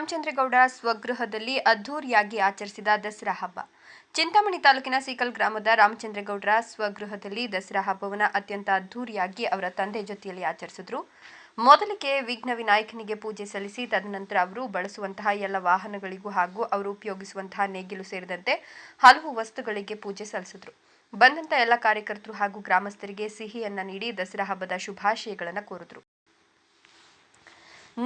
ರಾಮಚಂದ್ರೇಗೌಡ ಸ್ವಗೃಹದಲ್ಲಿ ಅದ್ಧೂರಿಯಾಗಿ ಆಚರಿಸಿದ ದಸರಾ ಹಬ್ಬ. ಚಿಂತಾಮಣಿ ತಾಲೂಕಿನ ಸೀಕಲ್ ಗ್ರಾಮದ ರಾಮಚಂದ್ರಗೌಡರ ಸ್ವಗೃಹದಲ್ಲಿ ದಸರಾ ಹಬ್ಬವನ್ನು ಅತ್ಯಂತ ಅದ್ಧೂರಿಯಾಗಿ ಅವರ ತಂದೆ ಜೊತೆಯಲ್ಲಿ ಆಚರಿಸಿದ್ರು. ಮೊದಲಿಗೆ ವಿಘ್ನ ವಿನಾಯಕನಿಗೆ ಪೂಜೆ ಸಲ್ಲಿಸಿ, ತದನಂತರ ಅವರು ಬಳಸುವಂತಹ ಎಲ್ಲ ವಾಹನಗಳಿಗೂ ಹಾಗೂ ಅವರು ಉಪಯೋಗಿಸುವಂತಹ ನೇಗಿಲು ಸೇರಿದಂತೆ ಹಲವು ವಸ್ತುಗಳಿಗೆ ಪೂಜೆ ಸಲ್ಲಿಸಿದ್ರು. ಬಂದಂತ ಎಲ್ಲ ಕಾರ್ಯಕರ್ತರು ಹಾಗೂ ಗ್ರಾಮಸ್ಥರಿಗೆ ಸಿಹಿಯನ್ನ ನೀಡಿ ದಸರಾ ಹಬ್ಬದ ಶುಭಾಶಯಗಳನ್ನು ಕೋರಿದ್ರು.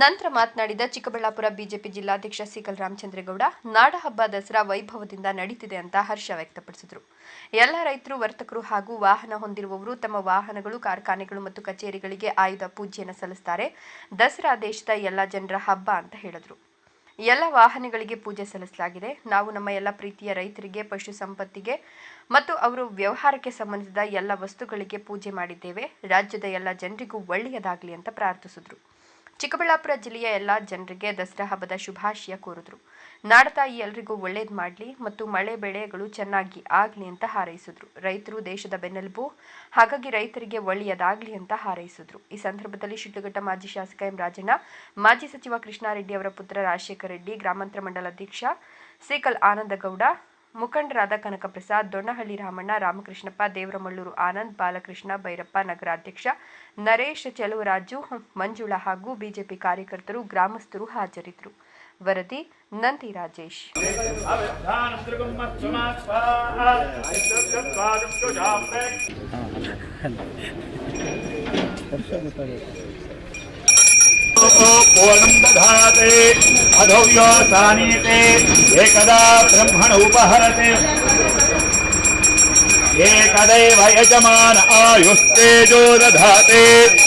ನಂತರ ಮಾತನಾಡಿದ ಚಿಕ್ಕಬಳ್ಳಾಪುರ ಬಿಜೆಪಿ ಜಿಲ್ಲಾಧ್ಯಕ್ಷ ಸಿಕಲ್ ರಾಮಚಂದ್ರೇಗೌಡ, ನಾಡಹಬ್ಬ ದಸರಾ ವೈಭವದಿಂದ ನಡೀತಿದೆ ಅಂತ ಹರ್ಷ ವ್ಯಕ್ತಪಡಿಸಿದರು. ಎಲ್ಲ ರೈತರು, ವರ್ತಕರು ಹಾಗೂ ವಾಹನ ಹೊಂದಿರುವವರು ತಮ್ಮ ವಾಹನಗಳು, ಕಾರ್ಖಾನೆಗಳು ಮತ್ತು ಕಚೇರಿಗಳಿಗೆ ಆಯುಧ ಪೂಜೆಯನ್ನು ಸಲ್ಲಿಸುತ್ತಾರೆ ದಸರಾ ದೇಶದ ಎಲ್ಲ ಜನರ ಹಬ್ಬ ಅಂತ ಹೇಳಿದರು. ಎಲ್ಲ ವಾಹನಗಳಿಗೆ ಪೂಜೆ ಸಲ್ಲಿಸಲಾಗಿದೆ. ನಾವು ನಮ್ಮ ಎಲ್ಲ ಪ್ರೀತಿಯ ರೈತರಿಗೆ, ಪಶು ಸಂಪತ್ತಿಗೆ ಮತ್ತು ಅವರು ವ್ಯವಹಾರಕ್ಕೆ ಸಂಬಂಧಿಸಿದ ಎಲ್ಲ ವಸ್ತುಗಳಿಗೆ ಪೂಜೆ ಮಾಡಿದ್ದೇವೆ. ರಾಜ್ಯದ ಎಲ್ಲ ಜನರಿಗೂ ಒಳ್ಳೆಯದಾಗಲಿ ಅಂತ ಪ್ರಾರ್ಥಿಸಿದ್ರು. ಚಿಕ್ಕಬಳ್ಳಾಪುರ ಜಿಲ್ಲೆಯ ಎಲ್ಲ ಜನರಿಗೆ ದಸರಾ ಹಬ್ಬದ ಶುಭಾಶಯ ಕೋರಿದ್ರು. ನಾಡತಾಯಿ ಎಲ್ರಿಗೂ ಒಳ್ಳೇದು ಮಾಡಲಿ ಮತ್ತು ಮಳೆ ಬೆಳೆಗಳು ಚೆನ್ನಾಗಿ ಆಗಲಿ ಅಂತ ಹಾರೈಸಿದ್ರು. ರೈತರು ದೇಶದ ಬೆನ್ನೆಲುಬು, ಹಾಗಾಗಿ ರೈತರಿಗೆ ಒಳ್ಳೆಯದಾಗಲಿ ಅಂತ ಹಾರೈಸಿದ್ರು. ಈ ಸಂದರ್ಭದಲ್ಲಿ ಶಿಡ್ಲಘಟ್ಟ ಮಾಜಿ ಶಾಸಕ ಎಂ ರಾಜಣ್ಣ, ಮಾಜಿ ಸಚಿವ ಕೃಷ್ಣಾರೆಡ್ಡಿ ಅವರ ಪುತ್ರ ರಾಜಶೇಖರ ರೆಡ್ಡಿ, ಗ್ರಾಮಾಂತರ ಮಂಡಲ ಅಧ್ಯಕ್ಷ ಸೇಕಲ್ ಆನಂದಗೌಡ ಮುಖಂಡರಾದ ಕನಕಪ್ರಸಾದ್ ದೊಣ್ಣಹಳ್ಳಿ ರಾಮಣ್ಣ, ರಾಮಕೃಷ್ಣಪ್ಪ, ದೇವರಮಳ್ಳೂರು ಆನಂದ್, ಬಾಲಕೃಷ್ಣ, ಭೈರಪ್ಪ, ನಗರಾಧ್ಯಕ್ಷ ನರೇಶ್, ಚೆಲುವರಾಜು, ಮಂಜುಳಾ ಹಾಗೂ ಬಿಜೆಪಿ ಕಾರ್ಯಕರ್ತರು, ಗ್ರಾಮಸ್ಥರು ಹಾಜರಿದ್ದರು. ವರದಿ ನಂದಿ ರಾಜೇಶ್. पूर्णं दधाते सानीते एकदा ब्रह्मण उपहरते। एकदैव यजमान आयुस्तेजो दधाते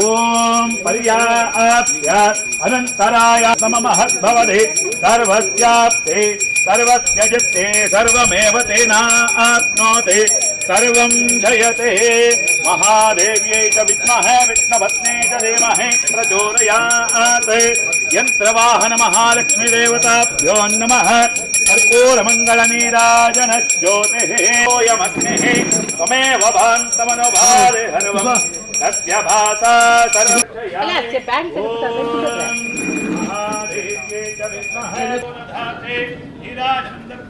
ఓం పర్యాప్య అనంతరాయ సమమహద్భవతి సర్వస్యాప్తే సర్వస్య చిత్తే సర్వమేవ తేనా ఆప్నోతి सर्वं जयते महादेव्यै च विद्महे विष्णुपत्ने च धीमहि प्रचोदयात् यन्त्रवाहनमहालक्ष्मीदेवताभ्यो नमः कर्पूरमङ्गलनीराजन ज्योतिः सोऽयमग्निः त्वमेव भान्तमनुभारे हर्वम् तस्य भासा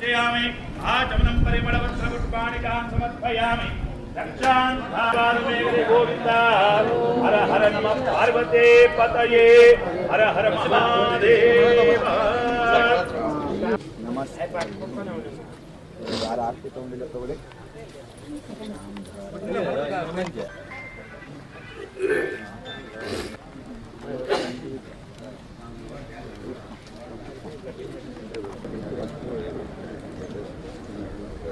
సమర్పయామి ఆచమనం పరిమళవత్ర పుష్పాణికాన్ సమర్పయామి హర హర నమ పార్వతే పతయే హర హర మహాదేవ నమస్తే ఆర్తి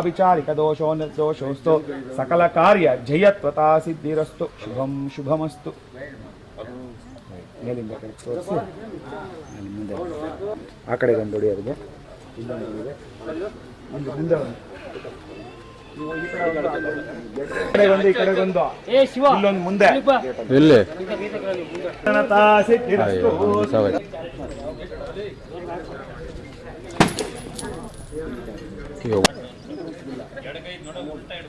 ಅವಿಚಾರಿಕ ದೋಷೋ ನಿರ್ದೋಷೋಸ್ತು ಸಕಲ ಕಾರ್ಯ ಜಯತ್ವತಾ ಸಿದ್ಧಿರಸ್ತು. ಶುಭಂ ಶುಭಮಸ್ತು. ಮೇಲಿಂದ ತೋರಿಸಿ. ಮುಂದೆ ಆ ಕಡೆ ಒಂದು ಹೊಡಿಯೋರಿಗೆ. ಒಂದು ಮುಂದೆ ಒಂದು. ಈ ಕಡೆ ಒಂದು ಈ ಕಡೆ ಒಂದು ಇಲ್ಲೊಂದು ಮುಂದೆ. ಎಲ್ಲಿ? ಜನತಾ ಸಿದ್ಧಿರಸ್ತು. ಬನ್ನಿ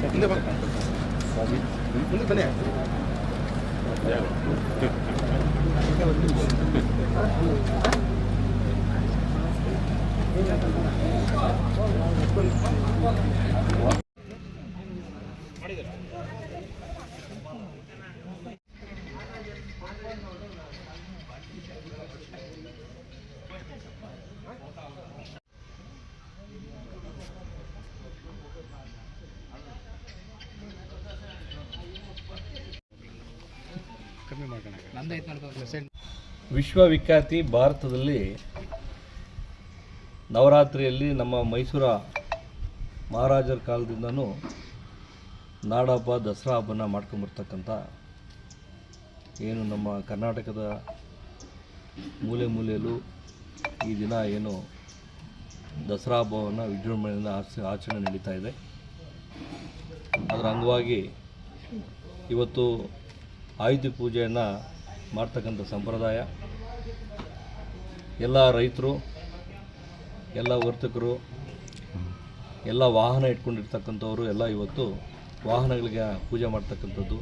근데 막 근데 그냥 Thank you. ವಿಶ್ವವಿಖ್ಯಾತಿ ಭಾರತದಲ್ಲಿ ನವರಾತ್ರಿಯಲ್ಲಿ ನಮ್ಮ ಮೈಸೂರ ಮಹಾರಾಜರ ಕಾಲದಿಂದನೂ ನಾಡಹಬ್ಬ ದಸರಾ ಹಬ್ಬನ ಮಾಡ್ಕೊಂಬರ್ತಕ್ಕಂಥ ಏನು ನಮ್ಮ ಕರ್ನಾಟಕದ ಮೂಲೆ ಮೂಲೆಯಲ್ಲೂ ಈ ದಿನ ಏನು ದಸರಾ ಹಬ್ಬವನ್ನು ವಿಜೃಂಭಣೆಯಿಂದ ಆಚ, ಆಚರಣೆ ನಡೀತಾ ಇದೆ. ಅದರ ಅಂಗವಾಗಿ ಇವತ್ತು ಆಯುಧ ಪೂಜೆಯನ್ನು ಮಾಡ್ತಕ್ಕಂಥ ಸಂಪ್ರದಾಯ. ಎಲ್ಲ ರೈತರು, ಎಲ್ಲ ವರ್ತಕರು, ಎಲ್ಲ ವಾಹನ ಇಟ್ಕೊಂಡಿರ್ತಕ್ಕಂಥವ್ರು ಎಲ್ಲ ಇವತ್ತು ವಾಹನಗಳಿಗೆ ಪೂಜೆ ಮಾಡ್ತಕ್ಕಂಥದ್ದು,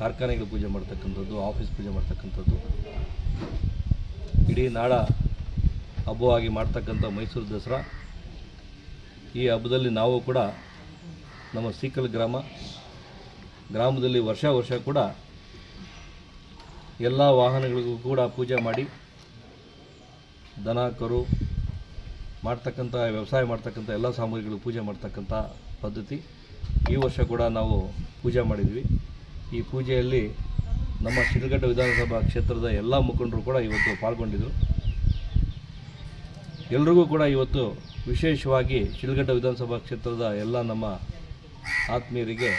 ಕಾರ್ಖಾನೆಗಳಿಗೆ ಪೂಜೆ ಮಾಡ್ತಕ್ಕಂಥದ್ದು, ಆಫೀಸ್ ಪೂಜೆ ಮಾಡ್ತಕ್ಕಂಥದ್ದು. ಇಡೀ ನಾಡ ಹಬ್ಬವಾಗಿ ಮಾಡ್ತಕ್ಕಂಥ ಮೈಸೂರು ದಸರಾ. ಈ ಹಬ್ಬದಲ್ಲಿ ನಾವು ಕೂಡ ನಮ್ಮ ಸೀಕಲ್ ಗ್ರಾಮ ಗ್ರಾಮದಲ್ಲಿ ವರ್ಷ ವರ್ಷ ಕೂಡ ಎಲ್ಲ ವಾಹನಗಳಿಗೂ ಕೂಡ ಪೂಜೆ ಮಾಡಿ ದನ, ಕರು ಮಾಡ್ತಕ್ಕಂಥ, ವ್ಯವಸಾಯ ಮಾಡ್ತಕ್ಕಂಥ ಎಲ್ಲ ಸಾಮಗ್ರಿಗಳು ಪೂಜೆ ಮಾಡ್ತಕ್ಕಂಥ ಪದ್ಧತಿ. ಈ ವರ್ಷ ಕೂಡ ನಾವು ಪೂಜೆ ಮಾಡಿದ್ವಿ. ಈ ಪೂಜೆಯಲ್ಲಿ ನಮ್ಮ ಶಿಡ್ಲಘಟ್ಟ ವಿಧಾನಸಭಾ ಕ್ಷೇತ್ರದ ಎಲ್ಲ ಮುಖಂಡರು ಕೂಡ ಇವತ್ತು ಪಾಲ್ಗೊಂಡಿದ್ದರು ಎಲ್ರಿಗೂ ಕೂಡ ಇವತ್ತು ವಿಶೇಷವಾಗಿ ಶಿಡ್ಲಘಟ್ಟ ವಿಧಾನಸಭಾ ಕ್ಷೇತ್ರದ ಎಲ್ಲ ನಮ್ಮ ಆತ್ಮೀಯರಿಗೆ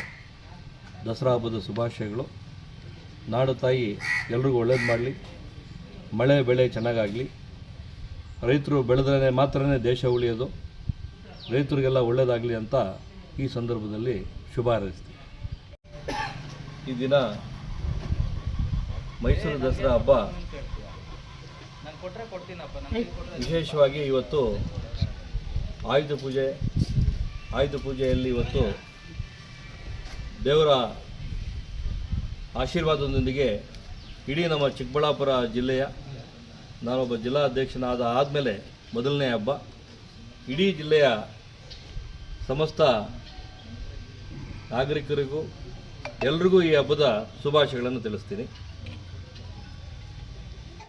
ದಸರಾ ಹಬ್ಬದ ಶುಭಾಶಯಗಳು. ನಾಡು ತಾಯಿ ಎಲ್ರಿಗೂ ಒಳ್ಳೇದು ಮಾಡಲಿ. ಮಳೆ, ಬೆಳೆ ಚೆನ್ನಾಗಾಗಲಿ. ರೈತರು ಬೆಳೆದ್ರೆ ಮಾತ್ರನೇ ದೇಶ ಉಳಿಯೋದು. ರೈತರಿಗೆಲ್ಲ ಒಳ್ಳೆಯದಾಗಲಿ ಅಂತ ಈ ಸಂದರ್ಭದಲ್ಲಿ ಶುಭ ಹಾರೈಸ್ತೀವಿ ಈ ದಿನ ಮೈಸೂರು ದಸರಾ ಹಬ್ಬ ವಿಶೇಷವಾಗಿ ಇವತ್ತು ಆಯುಧ ಪೂಜೆ, ಆಯುಧ ಪೂಜೆಯಲ್ಲಿ ಇವತ್ತು ದೇವರ ಆಶೀರ್ವಾದದೊಂದಿಗೆ ಇಡೀ ನಮ್ಮ ಚಿಕ್ಕಬಳ್ಳಾಪುರ ಜಿಲ್ಲೆಯ ನಾನೊಬ್ಬ ಜಿಲ್ಲಾಧ್ಯಕ್ಷನಾದ ಆದಮೇಲೆ ಮೊದಲನೇ ಹಬ್ಬ. ಇಡೀ ಜಿಲ್ಲೆಯ ಸಮಸ್ತ ನಾಗರಿಕರಿಗೂ, ಎಲ್ರಿಗೂ ಈ ಹಬ್ಬದ ಶುಭಾಶಯಗಳನ್ನು ತಿಳಿಸ್ತೀನಿ.